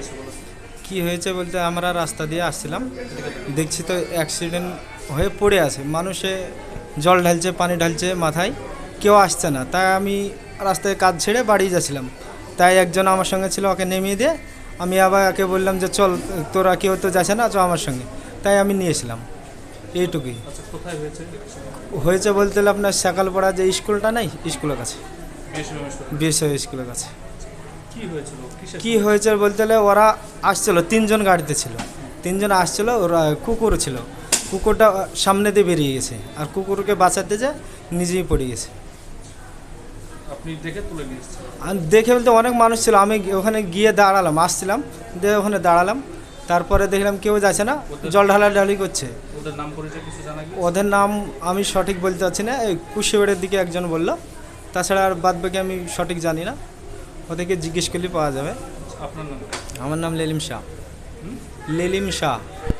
হয়েছে বলো কি হয়েছে বলতে আমরা রাস্তা দিয়ে আসছিলাম। দেখছি তো অ্যাক্সিডেন্ট হয়ে পড়ে আছে। মানুষে জল ঢালছে পানি ঢালছে মাথায়। কেউ আসছে না। তাই আমি রাস্তায় কাজ ছেড়ে বাড়ি যাচ্ছিলাম। তাই একজন আমার সঙ্গে ছিল ওকে নেমিয়ে দিয়ে আমি আবার একে বললাম যে চল তোরা কেউ তো যাচ্ছে না চ আমার সঙ্গে। তাই আমি নিয়েছিলাম এইটুকুই। আচ্ছা হয়েছে? বলতে আপনার সকালপাড়া যে স্কুলটা নেই স্কুলের কাছে। বিএসএ স্কুলের কাছে। কি হয়েছিল? হয়েছে বলতে গেলে ওরা আসছিল তিনজন গাড়িতে ছিল। তিনজন আসছিল ওরা কুকুর ছিল। কুকুরটা সামনে দিয়ে বেরিয়ে গেছে। আর কুকুরকে বাঁচাতে যে নিজেই পড়ে গেছে। আপনি দেখে তুলে আর দেখে বলতে অনেক মানুষ ছিল। আমি ওখানে গিয়ে দাঁড়ালাম আসছিলাম দিয়ে ওখানে দাঁড়ালাম। তারপরে দেখলাম কেউ যাচ্ছে না জল ঢালাঢালি করছে। কিছু জানা গিয়ে ওদের নাম আমি সঠিক বলতে পারছি না। এই কুশিবেড়ের দিকে একজন বলল। তাছাড়া আর বাদ বাকি আমি সঠিক জানি না। ওদেরকে জিজ্ঞেস করলে পাওয়া যাবে। আপনার নাম আমার নাম লেলিম শাহ। লেলিম শাহ।